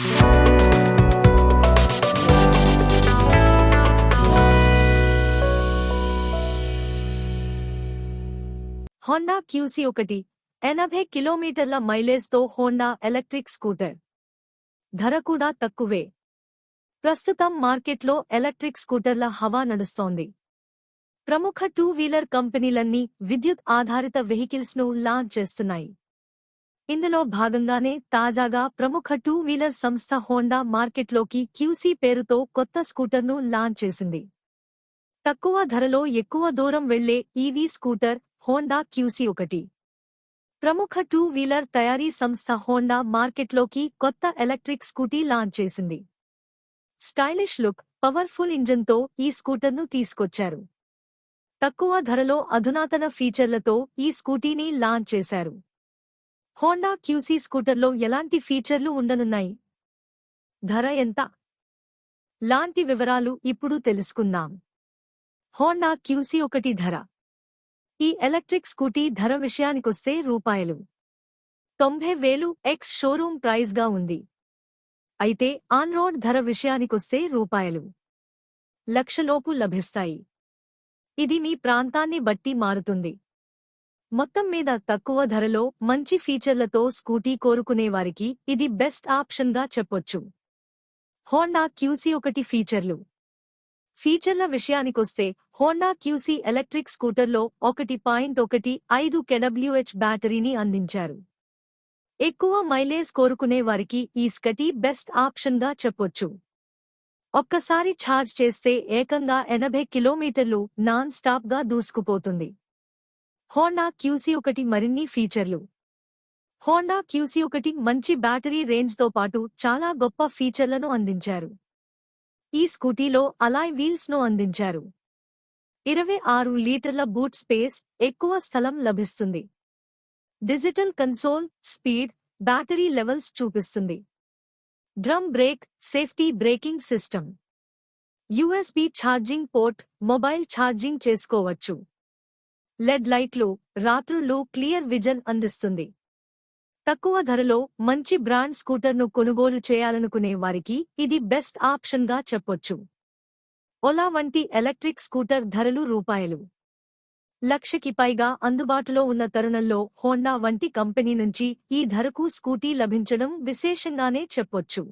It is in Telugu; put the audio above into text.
హోండా క్యూసీ ఒకటి ఎనభై కిలోమీటర్ల మైలేజ్తో హోండా ఎలక్ట్రిక్ స్కూటర్. ధర కూడా తక్కువే. ప్రస్తుతం మార్కెట్లో ఎలక్ట్రిక్ స్కూటర్ల హవా నడుస్తోంది. ప్రముఖ టూ వీలర్ కంపెనీలన్నీ విద్యుత్ ఆధారిత వెహికల్స్ను లాంచ్ చేస్తున్నాయి. ఇందులో భాగంగానే తాజాగా ప్రముఖ టూ వీలర్ సంస్థ హోండా మార్కెట్లోకి క్యూసీ పేరుతో కొత్త స్కూటర్ను లాంచ్ చేసింది. తక్కువ ధరలో ఎక్కువ దూరం వెళ్ళే ఈవీ స్కూటర్ హోండా క్యూసీ ఒకటి. ప్రముఖ టూ వీలర్ తయారీ సంస్థ హోండా మార్కెట్లోకి కొత్త ఎలక్ట్రిక్ స్కూటీ లాంచ్ చేసింది. స్టైలిష్ లుక్ పవర్ఫుల్ ఇంజన్తో ఈ స్కూటర్ను తీసుకొచ్చారు. తక్కువ ధరలో అధునాతన ఫీచర్లతో ఈ స్కూటీని లాంచ్ చేశారు. హోండా క్యూసీ స్కూటర్లో ఎలాంటి ఫీచర్లు ఉండనున్నాయి? ధర ఎంత? లాంటి వివరాలు ఇప్పుడు తెలుసుకుందాం. హోండా క్యూసీ ఒకటి ధర. ఈ ఎలక్ట్రిక్ స్కూటీ ధర విషయానికొస్తే రూపాయలు. తొంభై వేలు ఎక్స్ షోరూం ప్రైజ్గా ఉంది. అయితే ఆన్ రోడ్ ధర విషయానికొస్తే రూపాయలు. లక్షలోపు లభిస్తాయి. ఇది మీ ప్రాంతాన్ని బట్టి మారుతుంది. మొత్తం మీద తక్కువ ధరలో మంచి ఫీచర్లతో స్కూటీ కోరుకునేవారికి ఇది బెస్ట్ ఆప్షన్గా చెప్పొచ్చు. హోండా క్యూసీ ఒకటి ఫీచర్లు. ఫీచర్ల విషయానికొస్తే హోండా క్యూసీ ఎలక్ట్రిక్ స్కూటర్లో ఒకటి పాయింట్ ఒకటి ఐదు కెడబ్ల్యూహెచ్ బ్యాటరీని అందించారు. ఎక్కువ మైలేజ్ కోరుకునే వారికి ఈ స్కటీ బెస్ట్ ఆప్షన్గా చెప్పొచ్చు. ఒక్కసారి ఛార్జ్ చేస్తే ఏకంగా ఎనభై కిలోమీటర్లు నాన్ స్టాప్గా దూసుకుపోతుంది. హోండా క్యూసీ ఒకటి మరిన్ని ఫీచర్లు. హోండా క్యూసీ ఒకటి మంచి బ్యాటరీ రేంజ్తో పాటు చాలా గొప్ప ఫీచర్లను అందించారు. ఈ స్కూటీలో అలాయ్ వీల్స్ను అందించారు. ఇరవై ఆరు లీటర్ల బూట్ స్పేస్ ఎక్కువ స్థలం లభిస్తుంది. Digital console speed battery levels చూపిస్తుంది. Drum brake safety braking system. USB charging port mobile charging చేసుకోవచ్చు. లెడ్ లైట్లు రాత్రుళ్ళు క్లియర్ విజన్ అందిస్తుంది. తక్కువ ధరలో మంచి బ్రాండ్ స్కూటర్ను కొనుగోలు చేయాలనుకునే వారికి ఇది బెస్ట్ ఆప్షన్గా చెప్పొచ్చు. ఓలా వంటి ఎలక్ట్రిక్ స్కూటర్ ధరలు రూపాయలు. లక్షకి పైగా అందుబాటులో ఉన్న తరుణంలో హోండా వంటి కంపెనీ నుంచి ఈ ధరకు స్కూటీ లభించడం విశేషంగానే చెప్పొచ్చు.